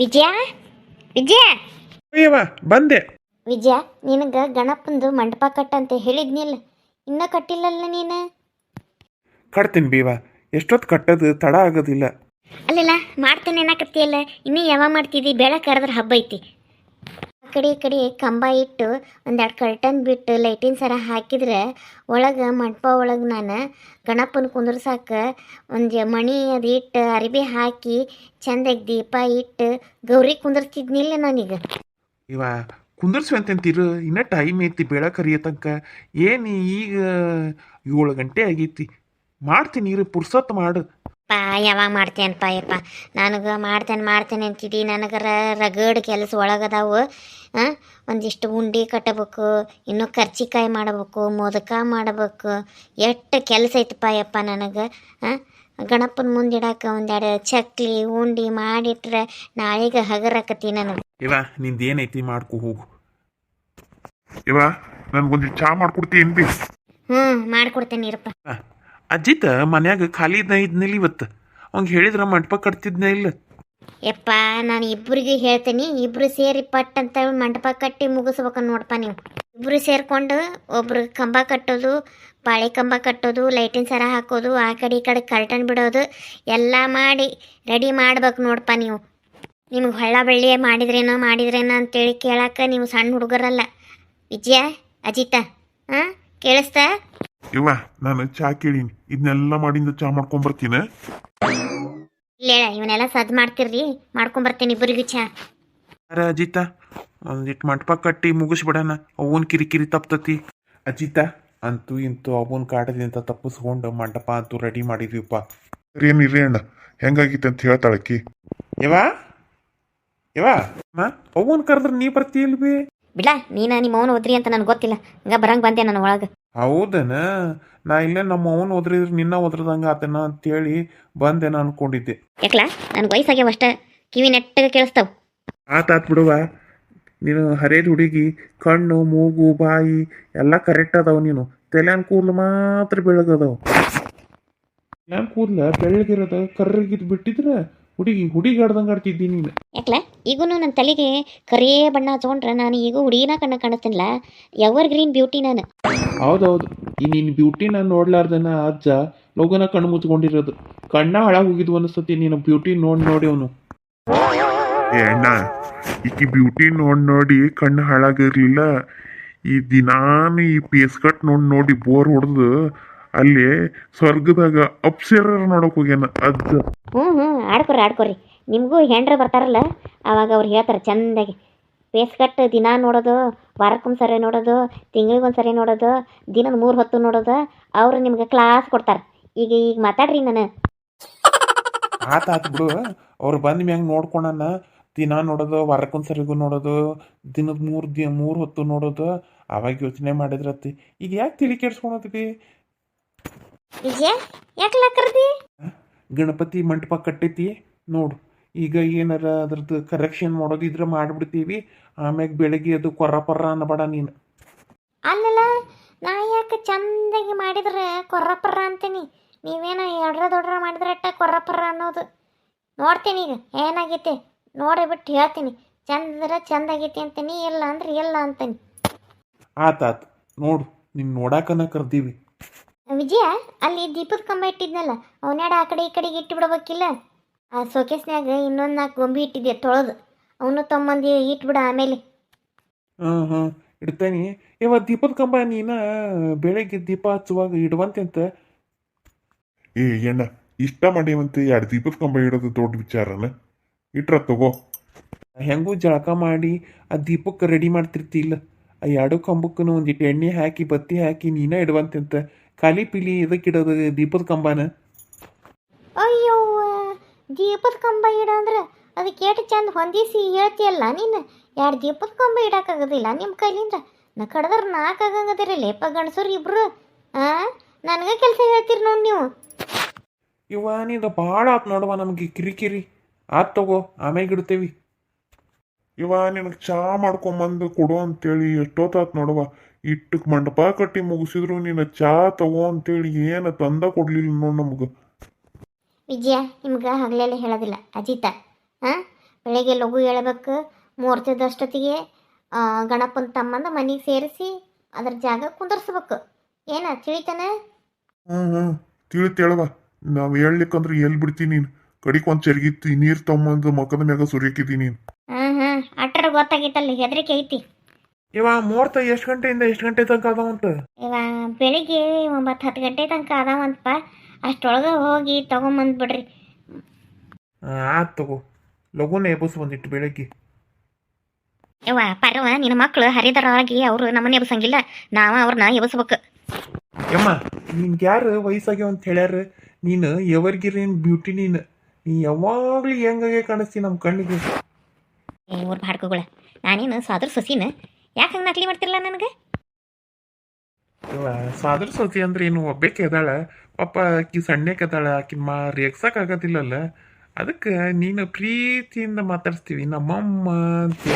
ವಿಜಯ? ವಿಜಯ? ಬಂದೆ. ವಿಜಯ ನಿನಗೆ ಗಣಪಂದು ಮಂಟಪ ಕಟ್ಟ ಅಂತ ಹೇಳಿದ್ನಿಲ್ಲ. ಇನ್ನೂ ಕಟ್ಟಿಲ್ಲಲ್ಲ ನೀನು? ಕಟ್ತೀನಿ ಬೀವ. ಎಷ್ಟೊತ್ತು ಕಟ್ಟೋದು ತಡ ಆಗೋದಿಲ್ಲ. ಅಲ್ಲಲ್ಲ ಮಾಡ್ತೇನೆ ಏನಾಕತ್ತಿಯಲ್ಲ ಇನ್ನೂ ಯಾವಾಗ ಮಾಡ್ತಿದ್ದಿ ಬೆಳ ಕರೆದ್ರೆ ಹಬ್ಬ ಐತಿ. ಕಡೆ ಕಡೆ ಕಂಬ ಇಟ್ಟು ಒಂದೆರಡು ಕರ್ಟನ್ ಬಿಟ್ಟು ಲೈಟಿನ ಸರ ಹಾಕಿದ್ರೆ ಒಳಗೆ ಮಂಟಪ ಒಳಗೆ ನಾನು ಗಣಪನ ಕುಂದ್ರಸಾಕ ಒಂದು ಮಣಿ ಅದು ಇಟ್ಟು ಅರಿಬಿ ಹಾಕಿ ಚಂದಾಗಿ ದೀಪ ಇಟ್ಟು ಗೌರಿ ಕುಂದರ್ತಿದ್ನಿಲ್ಲ ನಾನೀಗ. ಇವ ಕುಂದರ್ಸಿ ಅಂತಂತೀರು, ಇನ್ನೂ ಟೈಮ್ ಐತಿ ಬೆಳಕ ಕರಿಯ ತನಕ ಏನು ಈಗ ಏಳು ಗಂಟೆ ಆಗೈತಿ. ಮಾಡ್ತೀನಿ ಇರು, ಪುರ್ಸತ್ ಮಾಡು. ಪಾ ಯಾವಾಗ ಮಾಡ್ತೇನಪ್ಪ ಯಪ್ಪ. ನನಗೆ ಮಾಡ್ತೇನೆ ಮಾಡ್ತೇನೆ ಅಂತಿದ್ದಿ ನನಗರ ರಗಡ್ ಕೆಲಸ ಒಳಗದಾವು. ಹಾಂ ಒಂದಿಷ್ಟು ಉಂಡೆ ಕಟ್ಟಬೇಕು ಇನ್ನೂ ಕರ್ಚಿಕಾಯಿ ಮಾಡಬೇಕು ಮೋದಕ ಮಾಡಬೇಕು. ಎಷ್ಟು ಕೆಲಸ ಐತಪ್ಪ ಯಪ್ಪ ನನಗೆ. ಗಣಪನ ಮುಂದಿಡಕ್ಕೆ ಒಂದೆರಡು ಚಕ್ಲಿ ಉಂಡೆ ಮಾಡಿಟ್ರೆ ನಾಳೆಗೆ ಹಗರಕತಿ ನನಗೆ. ಇವ ನಿಂದು ಏನೈತಿ ಮಾಡ್ಕೊ ಹೋಗು. ಇವ ನನಗೊಂದು ಚಾ ಮಾಡ್ಕೊಡ್ತೀನಿ ಬಿ. ಹ್ಞೂ ಮಾಡ್ಕೊಡ್ತೇನೆ ಇರಪ್ಪ. ಅಜ್ಜಿತ ಮನ್ಯಾಗ ಖಾಲಿ ಇದ್ನ ಇದ್ನಿಲ್ಲ ಇವತ್ತು. ಅವಂಗ ಹೇಳಿದ್ರ ಮಂಟಪ ಕಟ್ತಿದ್ನ ಇಲ್ಲ. ಯಪ್ಪ, ನಾನು ಇಬ್ಬರಿಗೂ ಹೇಳ್ತೀನಿ, ಇಬ್ರು ಸೇರಿ ಪಟ್ ಅಂತ ಮಂಟಪ ಕಟ್ಟಿ ಮುಗಿಸ್ಬೇಕು ನೋಡಪ್ಪ ನೀವು. ಇಬ್ರು ಸೇರ್ಕೊಂಡು ಒಬ್ರು ಕಂಬ ಕಟ್ಟೋದು, ಬಾಳೆ ಕಂಬ ಕಟ್ಟೋದು ಲೈಟಿನ ಸರ ಹಾಕೋದು, ಆ ಕಡೆ ಈ ಕಡೆ ಕರ್ಟನ್ ಬಿಡೋದು, ಎಲ್ಲ ಮಾಡಿ ರೆಡಿ ಮಾಡ್ಬೇಕು ನೋಡಪ್ಪ ನೀವು. ನಿಮ್ಗೆ ಹೊಳ್ಳ ಬಳ್ಳಿ ಮಾಡಿದ್ರೇನೋ ಮಾಡಿದ್ರೇನೋ ಅಂತೇಳಿ ಕೇಳಕ್ಕೆ ನೀವು ಸಣ್ಣ ಹುಡುಗರಲ್ಲ. ವಿಜಯ, ಅಜಿತ ಹಾಂ ಕೇಳಿಸ್ತಾ? ಇವ ನಾನು ಚಾ ಕೇಳೀನಿ. ಇದನ್ನೆಲ್ಲ ಮಾಡಿಂದ ಚಾ ಮಾಡ್ಕೊಂಬರ್ತೀನ. ಇಲ್ಲ ಇವನ್ನೆಲ್ಲ ಸದ್ ಮಾಡ್ತಿರ್ರಿ ಮಾಡ್ಕೊಂಬರ್ತೀನಿ ಇಬ್ಬರಿಗೂ ಚಾ. ಅರೆ ಅಜಿತ ಒಂದಿಟ್ಟು ಮಂಟಪ ಕಟ್ಟಿ ಮುಗಿಸ್ಬಿಡಣ. ಅವನ್ ಕಿರಿಕಿರಿ ತಪ್ತತಿ. ಅಜಿತ ಅಂತೂ ಇಂತೂ ಅವನ್ ಕಾಟದಿಂದ ತಪ್ಪಿಸ್ಕೊಂಡು ಮಂಟಪ ಅಂತೂ ರೆಡಿ ಮಾಡಿದೀವಪ್ಪ ಏನ್ ಇರ್ರಿ ಅಣ್ಣ. ಹೆಂಗಾಗಿತ್ತು ಅಂತ ಹೇಳ್ತಾಳಕ್ಕಿ ಯವಾ ಯವಾ ಅವನ್ ಕರೆದ್ರೆ ನೀ ಬರ್ತೀಯಲ್ವಿ? ಬಿಡ ನೀನ ನಿಮ್ಮ ಅವನು ಓದ್ರಿ ಅಂತ ನನಗೆ ಗೊತ್ತಿಲ್ಲ. ಹಂಗ ಬರಂಗ್ ಬಂದೆ ನಾನು ಒಳಗೆ. ಹೌದನ? ನಾ ಇಲ್ಲೇ ನಮ್ಮ ಅವನ್ ಓದ್ರಿದ್ರೆ ನಿನ್ನ ಓದ್ರದಂಗ ಆತನ ಅಂತೇಳಿ ಬಂದೇನ ಅನ್ಕೊಂಡಿದ್ದೆ. ಯಾಕಲ? ನನಗೆ ವಯಸ್ಸಾಗ್ಯಾವ ಅಷ್ಟ. ಕಿವಿ ನೆಟ್ಟಗೆ ಕೇಳಿಸ್ತಾವ. ಆತಾತ್ ಬಿಡುವ. ನೀನು ಹರೇದ್ ಹುಡುಗಿ ಕಣ್ಣು ಮೂಗು ಬಾಯಿ ಎಲ್ಲ ಕರೆಕ್ಟ್ ಅದಾವ ನೀನು. ತಲೆನ್ ಕೂದ್ಲು ಮಾತ್ರ ಬೆಳಗದಾವ. ತಲೆನ್ ಕೂದಲ ಬೆಳ್ಳಗಿರೋದ ಕರ್ರಗಿದ್ ಬಿಟ್ಟಿದ್ರ ಹುಡುಗಿ ಹುಡುಗಿ ಆಡ್ದಂಗೆ ಆಡ್ತಿದ್ದಿ ನೀನು. ಯಾಕಲ? ಈಗೂ ನನ್ನ ತಲೆಗೆ ಕರಿಯೇ ಬಣ್ಣ ಹಚ್ಕೊಂಡ್ರೆ ನಾನು ಈಗ ಹುಡುಗಿನ ಕಣ್ಣ ಕಾಣಿಸ್ತೀನಿಲ್ಲ ಎವರ್ ಗ್ರೀನ್ ಬ್ಯೂಟಿ ನಾನು? ಹೌದೌದು. ಈ ನಿನ್ನ ಬ್ಯೂಟಿ ನಾನು ನೋಡ್ಲಾರ್ದನ ಅಜ್ಜ ಲೋಗನ ಕಣ್ಣು ಮುಚ್ಕೊಂಡಿರೋದು. ಕಣ್ಣ ಹಾಳಾಗಿ ಹೋಗಿದ್ವು ಅನಿಸ್ತತಿ ನೀನು ಬ್ಯೂಟಿ ನೋಡಿ ನೋಡಿ ಅವನು. ಏ ಅಣ್ಣ ಈಕಿ ಬ್ಯೂಟಿ ನೋಡಿ ನೋಡಿ ಕಣ್ಣು ಹಾಳಾಗಿರ್ಲಿಲ್ಲ. ಈ ದಿನಾನು ಈ ಪೇಸ್ಕಟ್ ನೋಡಿ ನೋಡಿ ಬೋರ್ ಹೊಡೆದು ಅಲ್ಲಿ ಸ್ವರ್ಗದಾಗ ಅಪ್ಸರ ನೋಡಕ್ ಹೋಗ್ಯಾನ ಅಜ್ಜ. ಹ್ಞೂ ಹ್ಞೂ ಆಡ್ಕೊರಿ ಆಡ್ಕೊರಿ ನಿಮಗೂ ಹೆಂಡ್ರ ಬರ್ತಾರಲ್ಲ ಅವಾಗ ಅವ್ರು ಹೇಳ್ತಾರೆ ಚಂದಾಗಿ. ಫೇಸ್ ಕಟ್ ದಿನ ನೋಡೋದು ವಾರಕ್ಕೊಂದ್ಸರಿ ನೋಡೋದು ತಿಂಗಳಿಗೊಂದ್ಸರಿ ನೋಡೋದು ದಿನದ ಮೂರು ಹೊತ್ತು ನೋಡೋದು ಅವರು ನಿಮ್ಗೆ ಕ್ಲಾಸ್ ಕೊಡ್ತಾರೆ. ಈಗ ಈಗ ಮಾತಾಡ್ರಿ ನಾನು. ಆತ ಆತ್ ಬಿಡು. ಅವ್ರು ಬಂದ ಮ್ಯಾಂಗ ನೋಡ್ಕೊಳನ. ದಿನ ನೋಡೋದು ವಾರಕ್ಕೊಂದ್ಸರಿಗೂ ನೋಡೋದು ದಿನದ ಮೂರು ದಿ ಮೂರು ಹೊತ್ತು ನೋಡೋದು. ಅವಾಗ ಯೋಚನೆ ಮಾಡಿದ್ರತ್ತಿ. ಈಗ ಯಾಕೆ ತಿಳಿ ಕೆಡ್ಸ್ಕೊಳತ್ತಿ? ವಿಜಯ ಯಾಕಲ್ಲ ಕರ್ದಿ? ಗಣಪತಿ ಮಂಟಪ ಕಟ್ಟೈತಿ ನೋಡು. ಈಗ ಏನಾರ ಅದ್ರದ್ದು ಕರೆಕ್ಷನ್ ಮಾಡೋದಿದ್ರೆ ಮಾಡಿಬಿಡ್ತೀವಿ. ಆಮ್ಯಾಗ ಬೆಳಗ್ಗೆ ಅದು ಕೊರ್ರ ಪರ್ರ ಅನ್ನಬೇಡ ನೀನು. ಅಲ್ಲಲ್ಲ ನಾ ಯಾಕೆ ಚಂದಾಗಿ ಮಾಡಿದ್ರೆ ಕೊರ್ರಪರ್ರ ಅಂತೀನಿ? ನೀವೇನ ಎಡ್ರ ದೊಡ್ರ ಮಾಡಿದ್ರೆ ಅಟ್ಟ ಕೊರ್ರಪರ್ರ ಅನ್ನೋದು? ನೋಡ್ತೀನಿ ಈಗ ಏನಾಗೈತೆ? ನೋಡಿ ಬಿಟ್ಟು ಹೇಳ್ತೀನಿ. ಚಂದ್ರ ಚಂದಾಗೈತಿ ಅಂತೀನಿ ಇಲ್ಲ ಅಂದ್ರೆ ಇಲ್ಲ ಅಂತೀನಿ. ಆತಾತ್ ನೋಡು ನಿನ್ನ ನೋಡಾಕನ ಕರ್ದೀವಿ. ವಿಜಯ ಅಲ್ಲಿ ದೀಪದ ಕಂಬ ಇಟ್ಟಿದ್ನಲ್ಲ ಅವನ್ಯಾಡ ಆ ಕಡೆ ಈ ಕಡೆಗೆ ಇಟ್ಟು ಬಿಡಬೇಕಿಲ್ಲ ಆ ಸೋಕೇಸ್ನ್ಯಾಗ ಇನ್ನೊಂದು ನಾಲ್ಕು ಗೊಂಬಿ ಇಟ್ಟಿದ್ದೆ ತೊಳೆದು ಅವನು ತೊಂಬಂದು ಇಟ್ಬಿಡ ಆಮೇಲೆ. ಹಾಂ ಹಾಂ ಇಡ್ತೇನೆ. ಇವ ದೀಪದ ಕಂಬ ನೀನ ಬೆಳಗ್ಗೆ ದೀಪ ಹಚ್ಚುವಾಗ ಇಡುವಂತೆ ಅಂತ ಏ ಎಣ್ಣ ಇಷ್ಟ ಮಾಡೀವಂತೆ ಎರಡು ದೀಪದ ಕಂಬ ಇಡೋದು ದೊಡ್ಡ ವಿಚಾರನ? ಇಟ್ರ ತಗೋ. ಹೆಂಗೂ ಜಳಕ ಮಾಡಿ ಆ ದೀಪಕ್ಕೆ ರೆಡಿ ಮಾಡ್ತಿರ್ತಿಲ್ಲ. ಆ ಎರಡು ಕಂಬಕ್ಕೂ ಒಂದಿಟ್ಟು ಎಣ್ಣೆ ಹಾಕಿ ಬತ್ತಿ ಹಾಕಿ ನೀನ ಇಡುವಂತೆ ಅಂತ ಖಾಲಿ ಪಿಲಿ ಇದಕ್ಕೆ ಇಡೋದು ದೀಪದ ಕಂಬನ ಅಯ್ಯೋ ದೀಪದ ಕಂಬ ಇಡ ಅಂದ್ರೆ ಅದಕ್ಕೆ ಎಷ್ಟು ಚಂದ ಹೊಂದಿಸಿ ಹೇಳ್ತಿಯಲ್ಲ ನೀನು ಎರಡು ದೀಪದ ಕಂಬ ಇಡಕ್ಕಾಗೋದಿಲ್ಲ ನಿಮ್ಮ ಕೈಲಿಂದ ನಾ ಕಡ್ದ್ರೆ ನಾಲ್ಕು ಆಗಂಗದಿರ ಲೇಪ ಗಂಡಸರು ಇಬ್ರು ಆ ನನಗೆ ಕೆಲಸ ಹೇಳ್ತೀರಿ ನೋಡಿ ನೀವು ಇವ ನೀನು ಭಾಳ ಆತ್ ನೋಡುವ ನಮಗೆ ಕಿರಿಕಿರಿ ಆತ್ ತಗೋ ಆಮೇಲೆ ಇಡ್ತೇವಿ ಇವ ನಿನಗೆ ಚಾ ಮಾಡ್ಕೊಂಬಂದು ಕೊಡು ಅಂತೇಳಿ ಎಷ್ಟೊತ್ತಾತ್ ನೋಡುವ ಇಟ್ಟಕ್ಕೆ ಮಂಟಪ ಕಟ್ಟಿ ಮುಗಿಸಿದ್ರು ನೀನು ಚಾ ತಗೋ ಅಂತೇಳಿ ಏನು ತಂದ ಕೊಡ್ಲಿಲ್ಲ ನೋಡು ನಮ್ಗೆ. ವಿಜಯ ನಿಮ್ಗೆ ಹಗಲೆಲ್ಲ ಹೇಳೋದಿಲ್ಲ. ಅಜಿತ ಹಾಂ? ಬೆಳಗ್ಗೆ ಲಘು ಹೇಳಬೇಕು ಮುಹೂರ್ತದಷ್ಟೊತ್ತಿಗೆ ಗಣಪನ ತಮ್ಮಂದ ಮನೆಗೆ ಸೇರಿಸಿ ಅದ್ರ ಜಾಗ ಕುಂದರ್ಸ್ಬೇಕು. ಏನ ತಿಳಿತಾನೆ? ಹ್ಞೂ ಹ್ಞೂ ತಿಳಿತೇಳವ ನಾವು ಹೇಳಲಿಕ್ಕಂದ್ರೆ ಎಲ್ಲಿ ಬಿಡ್ತೀನಿ ನೀನು? ಕಡಿಕ್ ಒಂದು ಚರ್ಗಿತ್ತಿ ನೀರು ತಮ್ಮಂದು ಮಕ್ಕದ ಮ್ಯಾಗ ಸುರಿಯಕ್ಕಿದ್ದೀನಿ ನೀನು. ಗೊತ್ತಾಗಿತ್ತಲ್ಲಿ ಹೆದರಿಕೆ ಐತಿ. ಇವ ಮುಹೂರ್ತ ಎಷ್ಟು ಗಂಟೆಯಿಂದ ಎಷ್ಟು ಗಂಟೆ ತನಕ ಅದಾವಂತ? ಇವ ಬೆಳಿಗ್ಗೆ ಒಂಬತ್ತು ಹತ್ತು ಗಂಟೆ ತನಕ ಅದಾವಂತಪ್ಪ. ಅಷ್ಟೊಳಗೆ ಹೋಗಿ ತೊಗೊಂಬಂದ್ಬಿಡ್ರಿ ಆತ್ ತಗೋ. ಲಘುನ ಎಬ್ಬಸ್ ಬಂದಿಟ್ಟು ಬೆಳಗ್ಗೆ. ಇವ ಪರವ ನಿನ್ನ ಮಕ್ಕಳು ಹರಿದರಾಗಿ ಅವರು ನಮ್ಮನ್ನ ಎಬ್ಸಂಗಿಲ್ಲ ನಾವ ಅವ್ರನ್ನ ಎಬ್ಸ್ಬೇಕು ಯಮ್ಮ ನಿನ್ಗೆ ಯಾರು ವಯಸ್ಸಾಗ್ಯಾವ ಅಂತ ಹೇಳ್ಯಾರ? ನೀನು ಎವರ್ಗಿರಿನ್ ಬ್ಯೂಟಿ ನೀನು. ನೀ ಯಾವಾಗ್ಲೂ ಹೆಂಗಾಗೆ ಕಾಣಿಸ್ತಿ ನಮ್ಮ ಕಣ್ಣಿಗೆ? ಊರ್ ಬಾಡ್ಕೋಗಳ ನಾನೇನು ಸಾದ್ರ ಸೊಸಿನ? ಯಾಕೆ ಹಂಗೆ ನಕಲಿ ಮಾಡ್ತಿರಲ್ಲ ನನಗೆ? ಸಾದ್ರ ಸೊಸಿ ಅಂದ್ರೆ ಏನು ಒಬ್ಬೇಕೆ ಅದಾಳ, ಪಾಪ ಆಕಿ ಸಣ್ಣಕ್ಕೆ ಅದಾಳ, ಆಕಿ ಮಾ ರೇಗ್ಸಕ್ ಆಗೋದಿಲ್ಲಲ್ಲ. ಅದಕ್ಕೆ ನೀನು ಪ್ರೀತಿಯಿಂದ ಮಾತಾಡಿಸ್ತೀವಿ, ನಮ್ಮಮ್ಮ ಅಂತ